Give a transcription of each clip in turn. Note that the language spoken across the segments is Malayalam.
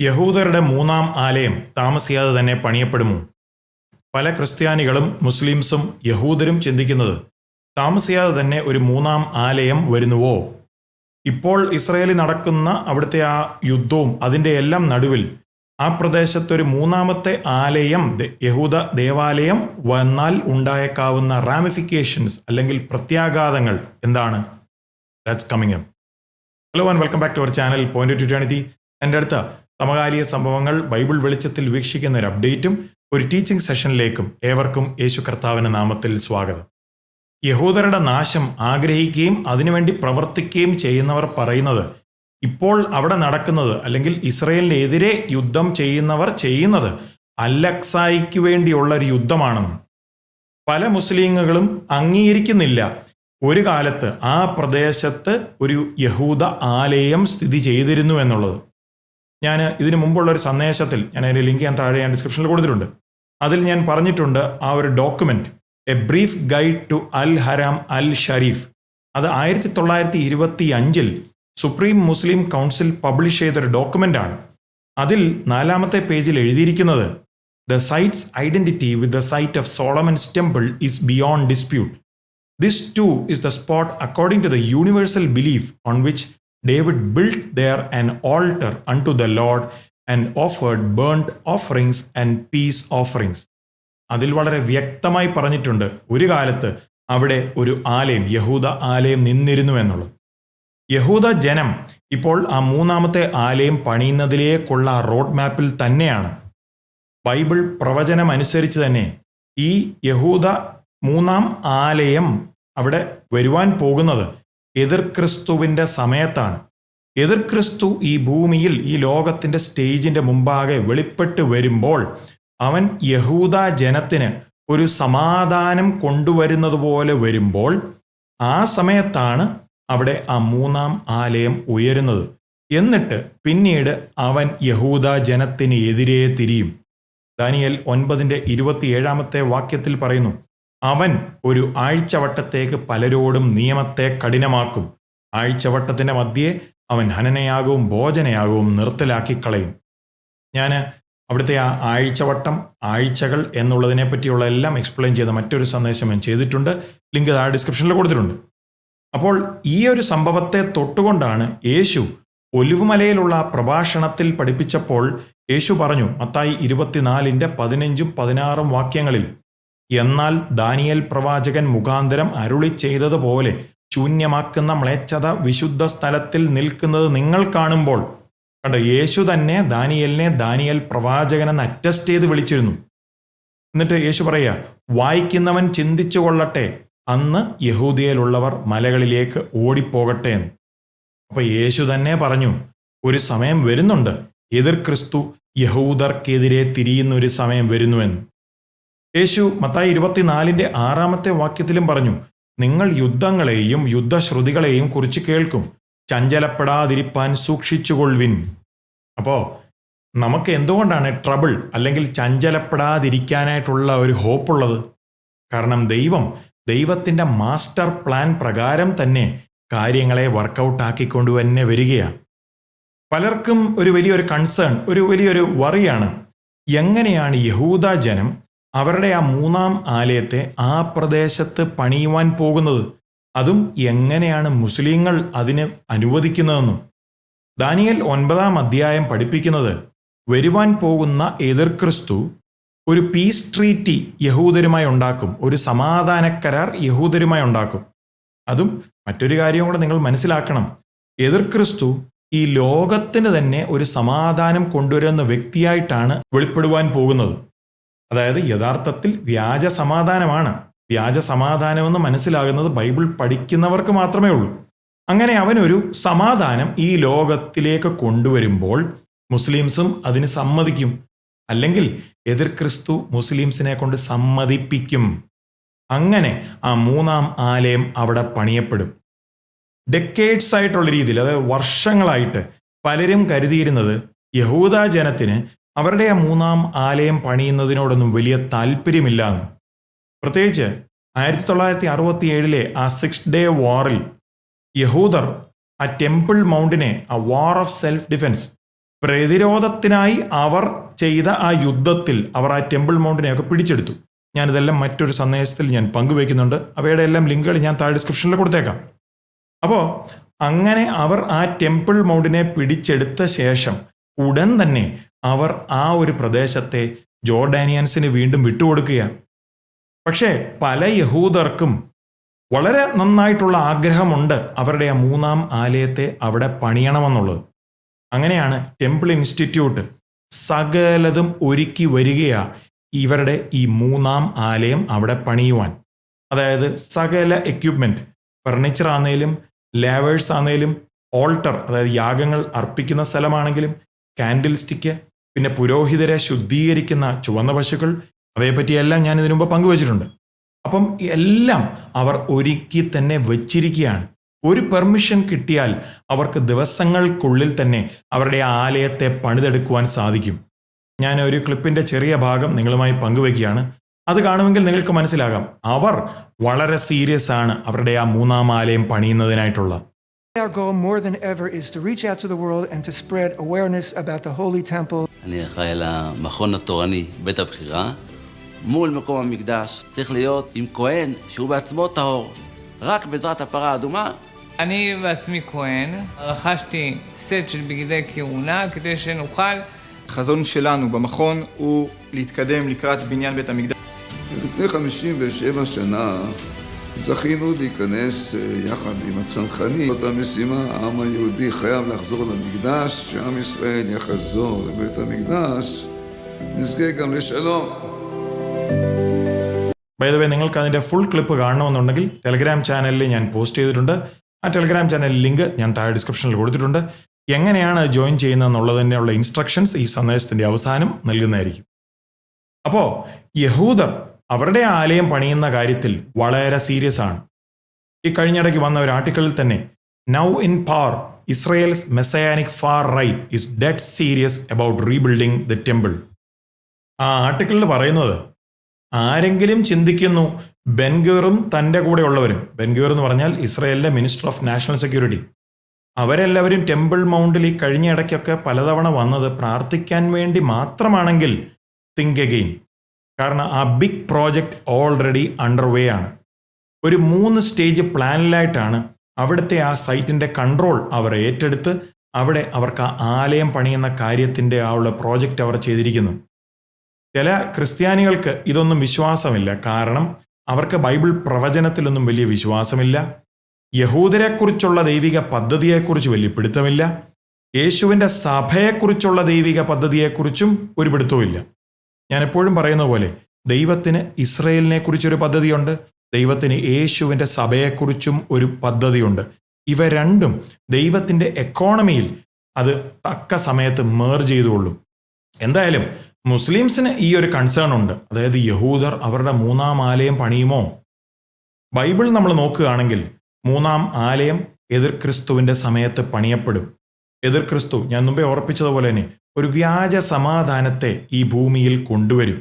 യഹൂദരുടെ മൂന്നാം ആലയം താമസിയാതെ തന്നെ പണിയപ്പെടുമോ? പല ക്രിസ്ത്യാനികളും മുസ്ലിംസും യഹൂദരും ചിന്തിക്കുന്നത് താമസിയാതെ തന്നെ ഒരു മൂന്നാം ആലയം വരുന്നുവോ? ഇപ്പോൾ ഇസ്രയേലിൽ നടക്കുന്ന അവിടുത്തെ ആ യുദ്ധവും അതിന്റെ എല്ലാം നടുവിൽ ആ പ്രദേശത്തൊരു മൂന്നാമത്തെ ആലയം യഹൂദ ദേവാലയം വന്നാൽ ഉണ്ടായേക്കാവുന്ന റാമിഫിക്കേഷൻസ് അല്ലെങ്കിൽ പ്രത്യാഘാതങ്ങൾ എന്താണ്? That's coming hello and welcome back to our channel point of twenty എന്റെ അടുത്ത സമകാലിക സംഭവങ്ങൾ ബൈബിൾ വെളിച്ചത്തിൽ വീക്ഷിക്കുന്ന ഒരു അപ്ഡേറ്റും ഒരു ടീച്ചിങ് സെഷനിലേക്കും ഏവർക്കും യേശു കർത്താവിന്റെ നാമത്തിൽ സ്വാഗതം. യഹൂദരുടെ നാശം ആഗ്രഹിക്കുകയും അതിനുവേണ്ടി പ്രവർത്തിക്കുകയും ചെയ്യുന്നവർ പറയുന്നത് ഇപ്പോൾ അവിടെ നടക്കുന്നത് അല്ലെങ്കിൽ ഇസ്രയേലിനെതിരെ യുദ്ധം ചെയ്യുന്നവർ ചെയ്യുന്നത് അല്ലക്സായിക്ക് വേണ്ടിയുള്ള ഒരു യുദ്ധമാണെന്ന് പല മുസ്ലിങ്ങളും അംഗീകരിക്കുന്നില്ല. ഒരു കാലത്ത് ആ പ്രദേശത്ത് ഒരു യഹൂദ ആലയം സ്ഥിതി ചെയ്തിരുന്നു എന്നുള്ളത്. ഞാൻ ഇതിനു മുമ്പുള്ള ഒരു സന്ദേശത്തിൽ ഞാൻ അതിന്റെ ലിങ്ക് ഞാൻ താഴെ ഞാൻ ഡിസ്ക്രിപ്ഷനിൽ കൊടുത്തിട്ടുണ്ട്. അതിൽ ഞാൻ പറഞ്ഞിട്ടുണ്ട് ആ ഒരു document a brief guide to Al Haram Al Sharif അത് ആയിരത്തി തൊള്ളായിരത്തി ഇരുപത്തി അഞ്ചിൽ സുപ്രീം മുസ്ലിം കൗൺസിൽ പബ്ലിഷ് ചെയ്തൊരു ഡോക്യുമെന്റ് ആണ്. അതിൽ നാലാമത്തെ പേജിൽ എഴുതിയിരിക്കുന്നത് the site's identity with the site of Solomon's temple is beyond dispute this too is the spot according to the universal belief on which David built there an altar unto the Lord and offered burnt offerings and peace offerings അതിൽ വളരെ വ്യക്തമായി പറഞ്ഞിട്ടുണ്ട് ഒരു കാലത്ത് അവിടെ ഒരു ആലയം യഹൂദ ആലയം നിന്നിരുന്നു എന്നുള്ളത്. യഹൂദ ജനം ഇപ്പോൾ ആ മൂന്നാമത്തെ ആലയം പണിയുന്നതിലേക്കുള്ള റോഡ് മാപ്പിൽ തന്നെയാണ്. ബൈബിൾ പ്രവചനം അനുസരിച്ച് തന്നെ ഈ യഹൂദ മൂന്നാം ആലയം അവിടെ വരുവാൻ പോകുന്നത് എതിർ ക്രിസ്തുവിന്റെ സമയത്താണ്. എതിർ ക്രിസ്തു ഈ ഭൂമിയിൽ ഈ ലോകത്തിന്റെ സ്റ്റേജിന്റെ മുമ്പാകെ വെളിപ്പെട്ട് വരുമ്പോൾ അവൻ യഹൂദ ജനത്തിന് ഒരു സമാധാനം കൊണ്ടുവരുന്നത് പോലെ വരുമ്പോൾ ആ സമയത്താണ് അവിടെ ആ മൂന്നാം ആലയം ഉയരുന്നത്. എന്നിട്ട് പിന്നീട് അവൻ യഹൂദ ജനത്തിന് എതിരെ തിരിയും. ദാനിയൽ ഒൻപതിന്റെ ഇരുപത്തിയേഴാമത്തെ വാക്യത്തിൽ പറയുന്നു അവൻ ഒരു ആഴ്ചവട്ടത്തേക്ക് പലരോടും നിയമത്തെ കഠിനമാക്കും. ആഴ്ചവട്ടത്തിന്റെ മധ്യേ അവൻ ഹനനയാകവും ഭോജനയാകവും നിർത്തലാക്കി കളയും ഞാൻ അവിടുത്തെ ആ ആഴ്ചവട്ടം ആഴ്ചകൾ എന്നുള്ളതിനെ പറ്റിയുള്ള എല്ലാം എക്സ്പ്ലെയിൻ ചെയ്ത മറ്റൊരു സന്ദേശം ഞാൻ ചെയ്തിട്ടുണ്ട്. ലിങ്ക് ആ ഡിസ്ക്രിപ്ഷനിൽ കൊടുത്തിട്ടുണ്ട്. അപ്പോൾ ഈ ഒരു സംഭവത്തെ തൊട്ടുകൊണ്ടാണ് യേശു ഒലിവുമലയിലുള്ള പ്രഭാഷണത്തിൽ പഠിപ്പിച്ചപ്പോൾ യേശു പറഞ്ഞു മത്തായി ഇരുപത്തിനാലിന്റെ പതിനഞ്ചും പതിനാറും വാക്യങ്ങളിൽ എന്നാൽ ദാനിയൽ പ്രവാചകൻ മുഖാന്തരം അരുളി ചെയ്തതുപോലെ ശൂന്യമാക്കുന്ന മ്ലേച്ഛത വിശുദ്ധ സ്ഥലത്തിൽ നിൽക്കുന്നത് നിങ്ങൾ കാണുമ്പോൾ കണ്ടോ യേശു തന്നെ ദാനിയലിനെ ദാനിയൽ പ്രവാചകനെന്ന് അറ്റസ്റ്റ് ചെയ്ത് വിളിച്ചിരുന്നു. എന്നിട്ട് യേശു പറയുക വായിക്കുന്നവൻ ചിന്തിച്ചു കൊള്ളട്ടെ അന്ന് യഹൂദിയയിലുള്ളവർ മലകളിലേക്ക് ഓടിപ്പോകട്ടെ എന്ന്. അപ്പൊ യേശു തന്നെ പറഞ്ഞു ഒരു സമയം വരുന്നുണ്ട് എതിർ ക്രിസ്തു യഹൂദർക്കെതിരെ തിരിയുന്ന ഒരു സമയം വരുന്നുവെന്ന് യേശു മത്തായി ഇരുപത്തിനാലിന്റെ ആറാമത്തെ വാക്യത്തിലും പറഞ്ഞു നിങ്ങൾ യുദ്ധങ്ങളെയും യുദ്ധശ്രുതികളെയും കുറിച്ച് കേൾക്കും. ചഞ്ചലപ്പെടാതിരിപ്പാൻ സൂക്ഷിച്ചുകൊള്ളുവിൻ. അപ്പോ നമുക്ക് എന്തുകൊണ്ടാണ് ട്രബിൾ അല്ലെങ്കിൽ ചഞ്ചലപ്പെടാതിരിക്കാനായിട്ടുള്ള ഒരു ഹോപ്പുള്ളത്? കാരണം ദൈവം ദൈവത്തിന്റെ മാസ്റ്റർ പ്ലാൻ പ്രകാരം തന്നെ കാര്യങ്ങളെ വർക്കൗട്ട് ആക്കിക്കൊണ്ട് തന്നെ വരികയാണ്. പലർക്കും ഒരു വലിയൊരു കൺസേൺ ഒരു വലിയൊരു വറിയാണ്. എങ്ങനെയാണ് യഹൂദ ജനം അവരുടെ ആ മൂന്നാം ആലയത്തെ ആ പ്രദേശത്ത് പണിയുവാൻ പോകുന്നത്. അതും എങ്ങനെയാണ് മുസ്ലിങ്ങൾ അതിന് അനുവദിക്കുന്നതെന്നും. ദാനിയൽ ഒൻപതാം അധ്യായം പഠിപ്പിക്കുന്നത് വരുവാൻ പോകുന്ന എതിർ ക്രിസ്തു ഒരു പീസ് ട്രീറ്റി യഹൂദരുമായി ഉണ്ടാക്കും. ഒരു സമാധാന കരാർ യഹൂദരുമായി ഉണ്ടാക്കും. അതും മറ്റൊരു കാര്യം കൂടെ നിങ്ങൾ മനസ്സിലാക്കണം. എതിർ ക്രിസ്തു ഈ ലോകത്തിന് തന്നെ ഒരു സമാധാനം കൊണ്ടുവരുന്ന വ്യക്തിയായിട്ടാണ് വെളിപ്പെടുവാൻ പോകുന്നത്. അതായത് യഥാർത്ഥത്തിൽ വ്യാജ സമാധാനമാണ്. വ്യാജ സമാധാനമെന്ന് മനസ്സിലാകുന്നത് ബൈബിൾ പഠിക്കുന്നവർക്ക് മാത്രമേ ഉള്ളൂ. അങ്ങനെ അവനൊരു സമാധാനം ഈ ലോകത്തിലേക്ക് കൊണ്ടുവരുമ്പോൾ മുസ്ലിംസും അതിന് സമ്മതിക്കും. അല്ലെങ്കിൽ എതിർ ക്രിസ്തു മുസ്ലിംസിനെ കൊണ്ട് സമ്മതിപ്പിക്കും. അങ്ങനെ ആ മൂന്നാം ആലയം അവിടെ പണിയപ്പെടും. ഡെക്കേഡ്സ് ആയിട്ടുള്ള രീതിയിൽ അതായത് വർഷങ്ങളായിട്ട് പലരും കരുതിയിരുന്നത് യഹൂദ ജനത്തിന് അവരുടെ ആ മൂന്നാം ആലയം പണിയുന്നതിനോടൊന്നും വലിയ താല്പര്യമില്ല. പ്രത്യേകിച്ച് ആയിരത്തി തൊള്ളായിരത്തി അറുപത്തി ഏഴിലെ ആ സിക്സ് ഡേ വാറിൽ യഹൂദർ ആ ടെമ്പിൾ മൗണ്ടിനെ ആ വാർ ഓഫ് സെൽഫ് ഡിഫെൻസ് പ്രതിരോധത്തിനായി അവർ ചെയ്ത ആ യുദ്ധത്തിൽ അവർ ആ ടെമ്പിൾ മൗണ്ടിനെയൊക്കെ പിടിച്ചെടുത്തു. ഞാനിതെല്ലാം മറ്റൊരു സന്ദേശത്തിൽ ഞാൻ പങ്കുവയ്ക്കുന്നുണ്ട്. അവയുടെ എല്ലാം ലിങ്കുകൾ ഞാൻ താഴെ ഡിസ്ക്രിപ്ഷനിൽ കൊടുത്തേക്കാം. അപ്പോൾ അങ്ങനെ അവർ ആ ടെമ്പിൾ മൗണ്ടിനെ പിടിച്ചെടുത്ത ശേഷം ഉടൻ തന്നെ അവർ ആ ഒരു പ്രദേശത്തെ ജോർഡാനിയൻസിന് വീണ്ടും വിട്ടുകൊടുക്കുകയാണ്. പക്ഷേ പല യഹൂദർക്കും വളരെ നന്നായിട്ടുള്ള ആഗ്രഹമുണ്ട് അവരുടെ ആ മൂന്നാം ആലയത്തെ അവിടെ പണിയണമെന്നുള്ളത്. അങ്ങനെയാണ് ടെമ്പിൾ ഇൻസ്റ്റിറ്റ്യൂട്ട് സകലതും ഒരുക്കി വരികയാ ഇവരുടെ ഈ മൂന്നാം ആലയം അവിടെ പണിയുവാൻ. അതായത് സകല എക്യുപ്മെന്റ് ഫർണിച്ചർ ആണെങ്കിലും ലേവേഴ്സ് ആണെങ്കിലും ഓൾട്ടർ അതായത് യാഗങ്ങൾ അർപ്പിക്കുന്ന സ്ഥലമാണെങ്കിലും കാൻഡിൽ സ്റ്റിക്ക് പിന്നെ പുരോഹിതരെ ശുദ്ധീകരിക്കുന്ന ചുവന്ന പശുക്കൾ അവയെപ്പറ്റിയെല്ലാം ഞാൻ ഇതിനു മുമ്പ് പങ്കുവച്ചിട്ടുണ്ട്. അപ്പം എല്ലാം അവർ ഒരുക്കി തന്നെ വച്ചിരിക്കുകയാണ്. ഒരു പെർമിഷൻ കിട്ടിയാൽ അവർക്ക് ദിവസങ്ങൾക്കുള്ളിൽ തന്നെ അവരുടെ ആലയത്തെ പണിതെടുക്കുവാൻ സാധിക്കും. ഞാൻ ഒരു ക്ലിപ്പിന്റെ ചെറിയ ഭാഗം നിങ്ങളുമായി പങ്കുവയ്ക്കുകയാണ്. അത് കാണുമെങ്കിൽ നിങ്ങൾക്ക് മനസ്സിലാകാം. അവർ വളരെ സീരിയസ് ആണ് അവരുടെ ആ മൂന്നാം ആലയം പണിയുന്നതിനായിട്ടുള്ള. Our goal more than ever is to reach out to the world and to spread awareness about the Holy Temple. אני אחראי על המכון התורני, בית הבחירה. מול מקום המקדש צריך להיות עם כהן שהוא בעצמו טהור. רק בעזרת הפרה האדומה אני בעצמי כהן, רכשתי סט של בגדי כהונה כדי שנוכל החזון שלנו במכון הוא להתקדם לקראת בניין בית המקדש. לפני 57 שנה זכינו להיכנס אה, יחד עם הצנחנים. אותה משימה, העם היהודי חייב לחזור למקדש, כשעם ישראל יחזור לבית המקדש, נזכה גם לשלום. വേ നിങ്ങൾക്ക് അതിന്റെ ഫുൾ ക്ലിപ്പ് കാണണമെന്നുണ്ടെങ്കിൽ ടെലഗ്രാം ചാനലിൽ ഞാൻ പോസ്റ്റ് ചെയ്തിട്ടുണ്ട് ആ ടെലഗ്രാം ചാനൽ ലിങ്ക് ഞാൻ താഴെ ഡിസ്ക്രിപ്ഷനിൽ കൊടുത്തിട്ടുണ്ട് എങ്ങനെയാണ് ജോയിൻ ചെയ്യുന്നതെന്നുള്ളതിനുള്ള ഇൻസ്ട്രക്ഷൻസ് ഈ സന്ദേശത്തിന്റെ അവസാനം നൽകുന്നതായിരിക്കും അപ്പോൾ യഹൂദർ അവരുടെ ആലയം പണിയുന്ന കാര്യത്തിൽ വളരെ സീരിയസ് ആണ്. ഈ കഴിഞ്ഞിടയ്ക്ക് വന്ന ഒരു ആർട്ടിക്കിളിൽ തന്നെ now in par Israel's messianic far right is dead serious about rebuilding the temple ആ ആർട്ടിക്കിളിൽ പറയുന്നത് ആരെങ്കിലും ചിന്തിക്കുന്നു ബെൻഗീറും തന്റെ കൂടെയുള്ളവരും ബെൻഗീർ എന്ന് പറഞ്ഞാൽ ഇസ്രയേലിലെ മിനിസ്റ്റർ ഓഫ് നാഷണൽ സെക്യൂരിറ്റി അവരെല്ലാവരും ടെമ്പിൾ മൗണ്ടിൽ ഈ കഴിഞ്ഞ ഇടയ്ക്കൊക്കെ പലതവണ വന്നത് പ്രാർത്ഥിക്കാൻ വേണ്ടി മാത്രമാണെങ്കിൽ തിങ്ക് അഗെയിൻ കാരണം ആ ബിഗ് പ്രോജക്റ്റ് ഓൾറെഡി അണ്ടർവേ ആണ്. ഒരു മൂന്ന് സ്റ്റേജ് പ്ലാനിലായിട്ടാണ് അവിടുത്തെ ആ സൈറ്റിന്റെ കൺട്രോൾ അവർ ഏറ്റെടുത്ത് അവിടെ അവർക്ക് ആ ആലയം പണിയുന്ന കാര്യത്തിന്റെ ആ ഉള്ള പ്രോജക്റ്റ് അവർ ചെയ്തിരിക്കുന്നു. ചില ക്രിസ്ത്യാനികൾക്ക് ഇതൊന്നും വിശ്വാസമില്ല. കാരണം അവർക്ക് ബൈബിൾ പ്രവചനത്തിലൊന്നും വലിയ വിശ്വാസമില്ല. യഹൂദരെക്കുറിച്ചുള്ള ദൈവിക പദ്ധതിയെക്കുറിച്ച് വലിയ പിടുത്തമില്ല. യേശുവിന്റെ സഭയെക്കുറിച്ചുള്ള ദൈവിക പദ്ധതിയെക്കുറിച്ചും ഒരു പിടുത്തവുമില്ല. ഞാൻ എപ്പോഴും പറയുന്ന പോലെ ദൈവത്തിന് ഇസ്രയേലിനെ കുറിച്ചൊരു പദ്ധതിയുണ്ട് ദൈവത്തിന് യേശുവിന്റെ സഭയെക്കുറിച്ചും ഒരു പദ്ധതിയുണ്ട്. ഇവ രണ്ടും ദൈവത്തിന്റെ എക്കോണമിയിൽ അത് തക്ക സമയത്ത് മേർ ചെയ്തുകൊള്ളും. എന്തായാലും മുസ്ലിംസിന് ഈ ഒരു കൺസേൺ ഉണ്ട്. അതായത് യഹൂദർ അവരുടെ മൂന്നാം ആലയം പണിയുമോ? ബൈബിൾ നമ്മൾ നോക്കുകയാണെങ്കിൽ മൂന്നാം ആലയം എതിർ ക്രിസ്തുവിന്റെ സമയത്ത് പണിയപ്പെടും. എതിർ ക്രിസ്തു ഞാൻ മുമ്പേ ഓർപ്പിച്ചതുപോലെ തന്നെ ഒരു വ്യാജ സമാധാനത്തെ ഈ ഭൂമിയിൽ കൊണ്ടുവരും.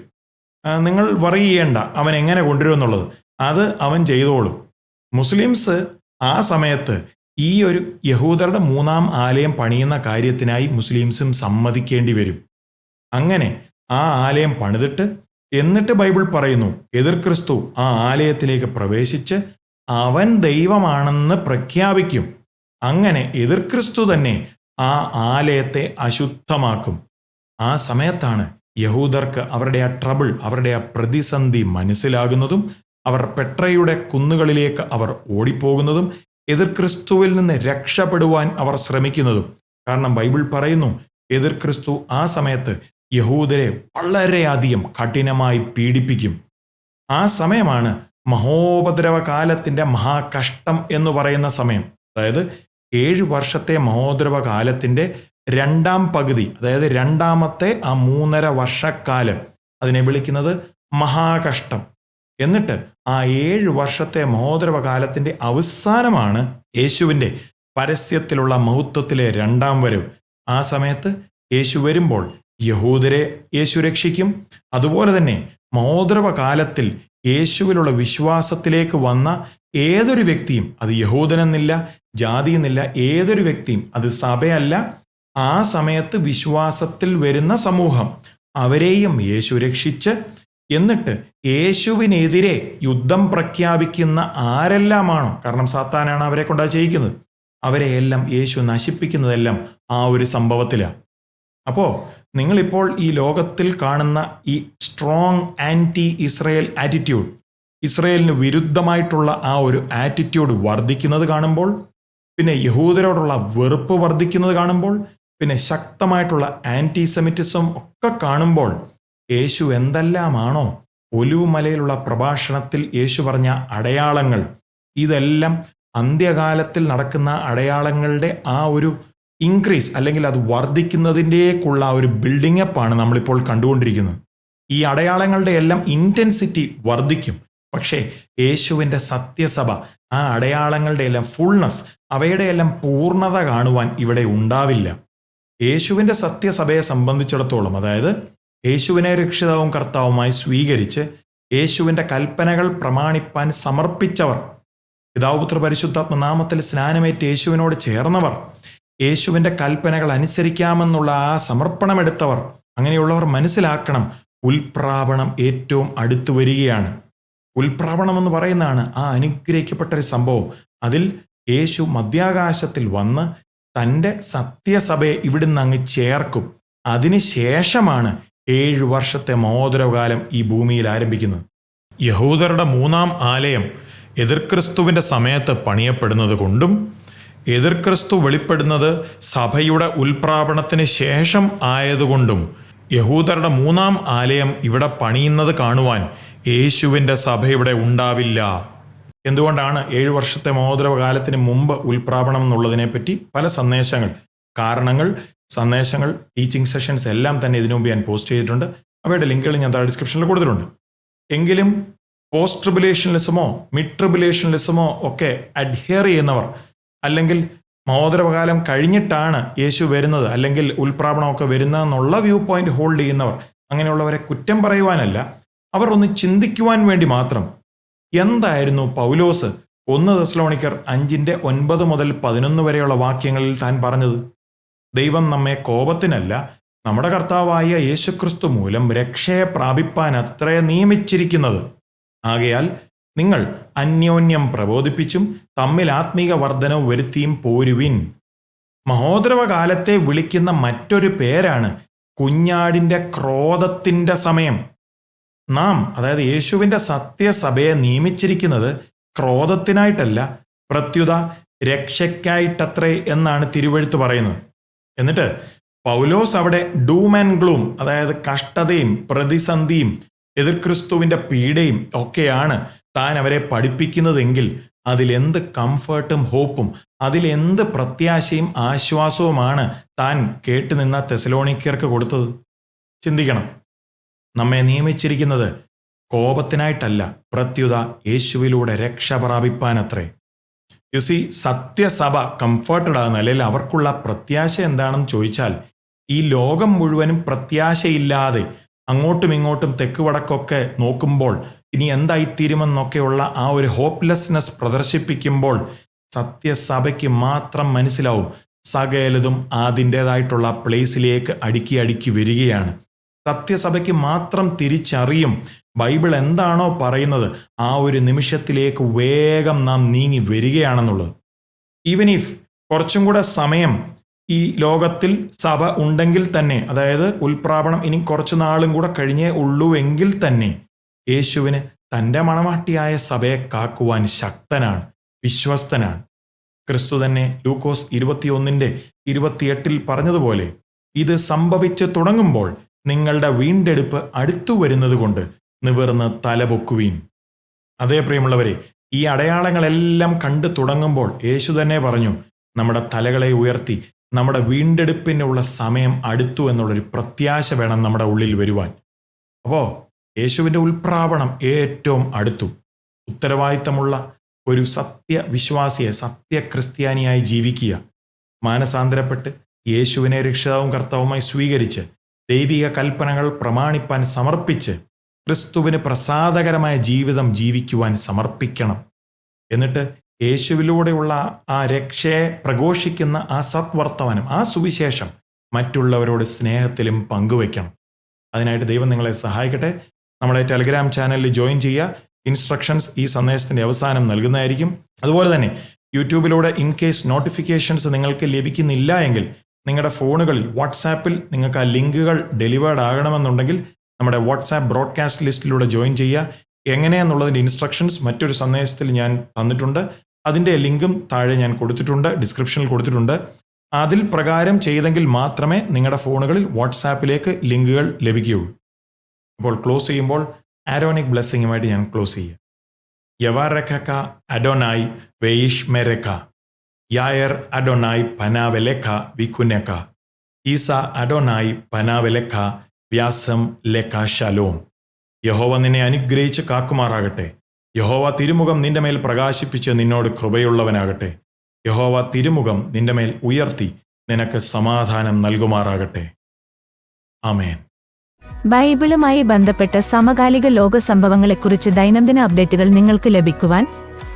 നിങ്ങൾ വറി ചെയ്യേണ്ട അവൻ എങ്ങനെ കൊണ്ടുവരുമെന്നുള്ളത് അത് അവൻ ചെയ്തോളും. മുസ്ലിംസ് ആ സമയത്ത് ഈ ഒരു യഹൂദരുടെ മൂന്നാം ആലയം പണിയുന്ന കാര്യത്തിനായി മുസ്ലിംസും സമ്മതിക്കേണ്ടി വരും. അങ്ങനെ ആ ആലയം പണിതിട്ട് എന്നിട്ട് ബൈബിൾ പറയുന്നു എതിർ ക്രിസ്തു ആ ആലയത്തിലേക്ക് പ്രവേശിച്ച് അവൻ ദൈവമാണെന്ന് പ്രഖ്യാപിക്കും. അങ്ങനെ എതിർ ക്രിസ്തു തന്നെ ആ ആലയത്തെ അശുദ്ധമാക്കും. ആ സമയത്താണ് യഹൂദർക്ക് അവരുടെ ആ ട്രബിൾ അവരുടെ ആ പ്രതിസന്ധി മനസ്സിലാകുന്നതും അവർ പെട്രയുടെ കുന്നുകളിലേക്ക് അവർ ഓടിപ്പോകുന്നതും എതിർ ക്രിസ്തുവിൽ നിന്ന് രക്ഷപ്പെടുവാൻ അവർ ശ്രമിക്കുന്നതും. കാരണം ബൈബിൾ പറയുന്നു എതിർ ക്രിസ്തു ആ സമയത്ത് യഹൂദരെ വളരെയധികം കഠിനമായി പീഡിപ്പിക്കും. ആ സമയമാണ് മഹോപദ്രവ കാലത്തിന്റെ മഹാകഷ്ടം എന്ന് പറയുന്ന സമയം. അതായത് ഏഴ് വർഷത്തെ മഹോദ്രവ കാലത്തിന്റെ രണ്ടാം പകുതി അതായത് രണ്ടാമത്തെ ആ മൂന്നര വർഷക്കാലം അതിനെ വിളിക്കുന്നത് മഹാകഷ്ടം. എന്നിട്ട് ആ ഏഴ് വർഷത്തെ മഹോദരവ കാലത്തിന്റെ അവസാനമാണ് യേശുവിന്റെ പരസ്യത്തിലുള്ള മഹത്വത്തിലെ രണ്ടാം വരവ്. ആ സമയത്ത് യേശു വരുമ്പോൾ യഹൂദരെ യേശു രക്ഷിക്കും. അതുപോലെ തന്നെ മഹോദരവ കാലത്തിൽ യേശുവിലുള്ള വിശ്വാസത്തിലേക്ക് വന്ന ഏതൊരു വ്യക്തിയും അത് യഹൂദനെന്നില്ല ജാതി എന്നില്ല ഏതൊരു വ്യക്തിയും അത് സഭയല്ല. ആ സമയത്ത് വിശ്വാസത്തിൽ വരുന്ന സമൂഹം അവരെയും യേശു രക്ഷിച്ച് എന്നിട്ട് യേശുവിനെതിരെ യുദ്ധം പ്രഖ്യാപിക്കുന്ന ആരെല്ലാമാണോ? കാരണം സാത്താനാണ് അവരെ കൊണ്ടാ ചെയ്യിക്കുന്നത്. അവരെയെല്ലാം യേശു നശിപ്പിക്കുന്നതെല്ലാം ആ ഒരു സംഭവത്തിലാണ് അപ്പോൾ നിങ്ങളിപ്പോൾ ഈ ലോകത്തിൽ കാണുന്ന ഈ സ്ട്രോങ് ആന്റി ഇസ്രയേൽ ആറ്റിറ്റ്യൂഡ് ഇസ്രയേലിന് വിരുദ്ധമായിട്ടുള്ള ആ ഒരു ആറ്റിറ്റ്യൂഡ് വർദ്ധിക്കുന്നത് കാണുമ്പോൾ പിന്നെ യഹൂദരോടുള്ള വെറുപ്പ് വർദ്ധിക്കുന്നത് കാണുമ്പോൾ പിന്നെ ശക്തമായിട്ടുള്ള ആന്റി സെമിറ്റിസം ഒക്കെ കാണുമ്പോൾ യേശു എന്തെല്ലാമാണോ ഒലുവുമലയിലുള്ള പ്രഭാഷണത്തിൽ യേശു പറഞ്ഞ അടയാളങ്ങൾ ഇതെല്ലാം അന്ത്യകാലത്തിൽ നടക്കുന്ന അടയാളങ്ങളുടെ ആ ഒരു ഇൻക്രീസ് അല്ലെങ്കിൽ അത് വർദ്ധിക്കുന്നതിന്റെക്കുള്ള ഒരു ബിൽഡിംഗ് അപ്പാണ് നമ്മളിപ്പോൾ കണ്ടുകൊണ്ടിരിക്കുന്നത്. ഈ അടയാളങ്ങളുടെ എല്ലാം ഇന്റൻസിറ്റി വർദ്ധിക്കും. പക്ഷേ യേശുവിന്റെ സത്യസഭ ആ അടയാളങ്ങളുടെ എല്ലാം ഫുൾനെസ് അവയുടെ എല്ലാം പൂർണത കാണുവാൻ ഇവിടെ ഉണ്ടാവില്ല. യേശുവിന്റെ സത്യസഭയെ സംബന്ധിച്ചിടത്തോളം അതായത് യേശുവിനെ രക്ഷിതാവും കർത്താവുമായി സ്വീകരിച്ച് യേശുവിന്റെ കൽപ്പനകൾ പ്രമാണിപ്പാൻ സമർപ്പിച്ചവർ പിതാവുപുത്ര പരിശുദ്ധാത്മ നാമത്തിൽ സ്നാനമേറ്റ് യേശുവിനോട് ചേർന്നവർ യേശുവിന്റെ കൽപ്പനകൾ അനുസരിക്കാമെന്നുള്ള ആ സമർപ്പണമെടുത്തവർ അങ്ങനെയുള്ളവർ മനസ്സിലാക്കണം ഉൽപ്രാപണം ഏറ്റവും അടുത്തു വരികയാണ്. ഉൽപ്രാപണം എന്ന് പറയുന്നതാണ് ആ അനുഗ്രഹിക്കപ്പെട്ട ഒരു സംഭവം. അതിൽ യേശു മധ്യാകാശത്തിൽ വന്ന് തന്റെ സത്യസഭയെ ഇവിടുന്ന് അങ്ങ് ചേർക്കും. അതിനുശേഷമാണ് ഏഴു വർഷത്തെ മോദരകാലം ഈ ഭൂമിയിൽ ആരംഭിക്കുന്നത്. യഹൂദരുടെ മൂന്നാം ആലയം എതിർക്രിസ്തുവിന്റെ സമയത്ത് പണിയപ്പെടുന്നത് കൊണ്ടും എതിർക്രിസ്തു വെളിപ്പെടുന്നത് സഭയുടെ ഉൽപ്രാപണത്തിന് ശേഷം ആയതുകൊണ്ടും യഹൂദരുടെ മൂന്നാം ആലയം ഇവിടെ പണിയുന്നത് കാണുവാൻ യേശുവിന്റെ സഭ ഇവിടെ ഉണ്ടാവില്ല. എന്തുകൊണ്ടാണ് ഏഴു വർഷത്തെ മോദരകാലത്തിന് മുമ്പ് ഉൽപ്രാപണം എന്നുള്ളതിനെപ്പറ്റി പല സന്ദേശങ്ങൾ? കാരണങ്ങൾ സന്ദേശങ്ങൾ ടീച്ചിങ് സെഷൻസ് എല്ലാം തന്നെ ഇതിനു മുമ്പ് ഞാൻ പോസ്റ്റ് ചെയ്തിട്ടുണ്ട്. അവയുടെ ലിങ്കുകൾ ഞാൻ താഴെ ഡിസ്ക്രിപ്ഷനിൽ കൊടുത്തിട്ടുണ്ട്. എങ്കിലും പോസ്റ്റ് ട്രിബുലേഷനിലിസമോ മിഡ് ട്രിബുലേഷനിലിസമോ ഒക്കെ അഡ്ഹിയർ ചെയ്യുന്നവർ അല്ലെങ്കിൽ മോദരകാലം കഴിഞ്ഞിട്ടാണ് യേശു വരുന്നത് അല്ലെങ്കിൽ ഉൽപ്രാപണമൊക്കെ വരുന്നതെന്നുള്ള വ്യൂ പോയിന്റ് ഹോൾഡ് ചെയ്യുന്നവർ അങ്ങനെയുള്ളവരെ കുറ്റം പറയുവാനല്ല. അവർ ഒന്ന് ചിന്തിക്കുവാൻ വേണ്ടി മാത്രം. എന്തായിരുന്നു പൗലോസ് ഒന്ന് ദസ്ലോണിക്കർ അഞ്ചിന്റെ ഒൻപത് മുതൽ പതിനൊന്ന് വരെയുള്ള വാക്യങ്ങളിൽ താൻ പറഞ്ഞത്? ദൈവം നമ്മെ കോപത്തിനല്ല നമ്മുടെ കർത്താവായ യേശുക്രിസ്തു മൂലം രക്ഷയെ പ്രാപിപ്പാൻ അത്രേ നിയമിച്ചിരിക്കുന്നത്. ആകയാൽ നിങ്ങൾ അന്യോന്യം പ്രബോധിപ്പിച്ചും തമ്മിൽ ആത്മീക വർധനവ് വരുത്തിയും പോരുവിൻ. മഹോദരവ കാലത്തെ വിളിക്കുന്ന മറ്റൊരു പേരാണ് കുഞ്ഞാടിന്റെ ക്രോധത്തിന്റെ സമയം. നാം അതായത് യേശുവിന്റെ സത്യസഭയെ നിയമിച്ചിരിക്കുന്നത് ക്രോധത്തിനായിട്ടല്ല പ്രത്യുത രക്ഷയ്ക്കായിട്ടത്രേ എന്നാണ് തിരുവഴുത്ത് പറയുന്നത്. എന്നിട്ട് പൗലോസ് അവിടെ ഡൂം ആൻഡ് ഗ്ലൂം അതായത് കഷ്ടതയും പ്രതിസന്ധിയും എതിർ ക്രിസ്തുവിന്റെ പീഡയും ഒക്കെയാണ് താൻ അവരെ പഠിപ്പിക്കുന്നതെങ്കിൽ അതിലെന്ത് കംഫർട്ടും ഹോപ്പും അതിലെന്ത് പ്രത്യാശയും ആശ്വാസവുമാണ് താൻ കേട്ടുനിന്ന തെസലോണിക്കർക്ക് കൊടുത്തത്? ചിന്തിക്കണം. നമ്മെ നിയമിച്ചിരിക്കുന്നത് കോപത്തിനായിട്ടല്ല പ്രത്യുത യേശുവിലൂടെ രക്ഷ പ്രാപിപ്പാനത്രേ. യു സി സത്യസഭ കംഫർട്ടഡ് ആകുന്ന അല്ലെങ്കിൽ അവർക്കുള്ള പ്രത്യാശ എന്താണെന്ന് ചോദിച്ചാൽ ഈ ലോകം മുഴുവനും പ്രത്യാശയില്ലാതെ അങ്ങോട്ടും ഇങ്ങോട്ടും തെക്ക് വടക്കൊക്കെ നോക്കുമ്പോൾ ഇനി എന്തായിത്തീരുമെന്നൊക്കെയുള്ള ആ ഒരു ഹോപ്പ്ലെസ്നെസ് പ്രദർശിപ്പിക്കുമ്പോൾ സത്യസഭയ്ക്ക് മാത്രം മനസ്സിലാവും സകലതും അതിന്റെതായിട്ടുള്ള പ്ലേസിലേക്ക് അടുക്കി അടുക്കി വരികയാണ്. സത്യസഭയ്ക്ക് മാത്രം തിരിച്ചറിയും ബൈബിൾ എന്താണോ പറയുന്നത് ആ ഒരു നിമിഷത്തിലേക്ക് വേഗം നാം നീങ്ങി വരികയാണെന്നുള്ളത്. ഈവൻ ഇഫ് കുറച്ചും കൂടെ സമയം ഈ ലോകത്തിൽ സഭ ഉണ്ടെങ്കിൽ തന്നെ അതായത് ഉൽപ്രാപണം ഇനി കുറച്ചു നാളും കൂടെ കഴിഞ്ഞേ ഉള്ളൂ എങ്കിൽ തന്നെ യേശുവിന് തന്റെ മണവാട്ടിയായ സഭയെ കാക്കുവാൻ ശക്തനാണ് വിശ്വസ്തനാണ്. ക്രിസ്തു തന്നെ ലൂക്കോസ് ഇരുപത്തിയൊന്നിന്റെ ഇരുപത്തിയെട്ടിൽ പറഞ്ഞതുപോലെ ഇത് സംഭവിച്ചു തുടങ്ങുമ്പോൾ നിങ്ങളുടെ വീണ്ടെടുപ്പ് അടുത്തു വരുന്നത് കൊണ്ട് നിവർന്ന് തലപൊക്കുവീൻ അതേ പ്രിയമുള്ളവരെ ഈ അടയാളങ്ങളെല്ലാം കണ്ടു തുടങ്ങുമ്പോൾ യേശു തന്നെ പറഞ്ഞു നമ്മുടെ തലകളെ ഉയർത്തി നമ്മുടെ വീണ്ടെടുപ്പിനുള്ള സമയം അടുത്തു എന്നുള്ളൊരു പ്രത്യാശ വേണം നമ്മുടെ ഉള്ളിൽ വരുവാൻ. അപ്പോൾ യേശുവിന്റെ ഉൽപ്രാവണം ഏറ്റവും അടുത്തു. ഉത്തരവാദിത്തമുള്ള ഒരു സത്യവിശ്വാസിയെ സത്യക്രിസ്ത്യാനിയായി ജീവിക്കുക. മാനസാന്തരപ്പെട്ട് യേശുവിനെ രക്ഷിതാവും കർത്താവുമായി സ്വീകരിച്ച് ദൈവിക കൽപ്പനകൾ പ്രമാണിപ്പാൻ സമർപ്പിച്ച് ക്രിസ്തുവിന് പ്രസാദകരമായ ജീവിതം ജീവിക്കുവാൻ സമർപ്പിക്കണം. എന്നിട്ട് യേശുവിലൂടെയുള്ള ആ രക്ഷയെ പ്രഘോഷിക്കുന്ന ആ സത്വർത്തമാനം ആ സുവിശേഷം മറ്റുള്ളവരോട് സ്നേഹത്തിലും പങ്കുവയ്ക്കണം. അതിനായിട്ട് ദൈവം നിങ്ങളെ സഹായിക്കട്ടെ. നമ്മളെ ടെലിഗ്രാം ചാനലിൽ ജോയിൻ ചെയ്യുക. ഇൻസ്ട്രക്ഷൻസ് ഈ സന്ദേശത്തിന്റെ അവസാനം നൽകുന്നതായിരിക്കും. അതുപോലെ തന്നെ യൂട്യൂബിലൂടെ ഇൻ കേസ് നോട്ടിഫിക്കേഷൻസ് നിങ്ങൾക്ക് ലഭിക്കുന്നില്ല എങ്കിൽ നിങ്ങളുടെ ഫോണുകളിൽ വാട്സാപ്പിൽ നിങ്ങൾക്ക് ആ ലിങ്കുകൾ ഡെലിവേർഡ് ആകണമെന്നുണ്ടെങ്കിൽ നമ്മുടെ വാട്സാപ്പ് ബ്രോഡ്കാസ്റ്റ് ലിസ്റ്റിലൂടെ ജോയിൻ ചെയ്യുക. എങ്ങനെയാണെന്നുള്ളതിന്റെ ഇൻസ്ട്രക്ഷൻസ് മറ്റൊരു സന്ദേശത്തിൽ ഞാൻ തന്നിട്ടുണ്ട്. അതിന്റെ ലിങ്കും താഴെ ഞാൻ കൊടുത്തിട്ടുണ്ട് ഡിസ്ക്രിപ്ഷനിൽ കൊടുത്തിട്ടുണ്ട്. അതിൽ പ്രകാരം ചെയ്തെങ്കിൽ മാത്രമേ നിങ്ങളുടെ ഫോണുകളിൽ വാട്സാപ്പിലേക്ക് ലിങ്കുകൾ ലഭിക്കുകയുള്ളൂ. അപ്പോൾ ക്ലോസ് ചെയ്യുമ്പോൾ ആരോണിക് ബ്ലെസ്സിങ്ങുമായിട്ട് ഞാൻ ക്ലോസ് ചെയ്യുക. യവാരഖ അഡോനായി വെയിഷ് മെരഖ യായർ അഡോനായി പനാവെലെഖ വിഖുനെഖ ഈസ അഡോനായി പനാവെലെഖ വ്യാസം ലെഖ ശലോം യഹോവ നിന്നെ അനുഗ്രഹിച്ച് കാക്കുമാറാകട്ടെ. യഹോവ തിരുമുഖം നിന്റെ മേൽ പ്രകാശിപ്പിച്ച് നിന്നോട് കൃപയുള്ളവനാകട്ടെ. യഹോവ തിരുമുഖം നിന്റെ മേൽ ഉയർത്തി നിനക്ക് സമാധാനം നൽകുമാറാകട്ടെ. ആമേൻ. ബൈബിളുമായി ബന്ധപ്പെട്ട സമകാലിക ലോക സംഭവങ്ങളെക്കുറിച്ച് ദൈനംദിന അപ്ഡേറ്റുകൾ നിങ്ങൾക്ക് ലഭിക്കുവാൻ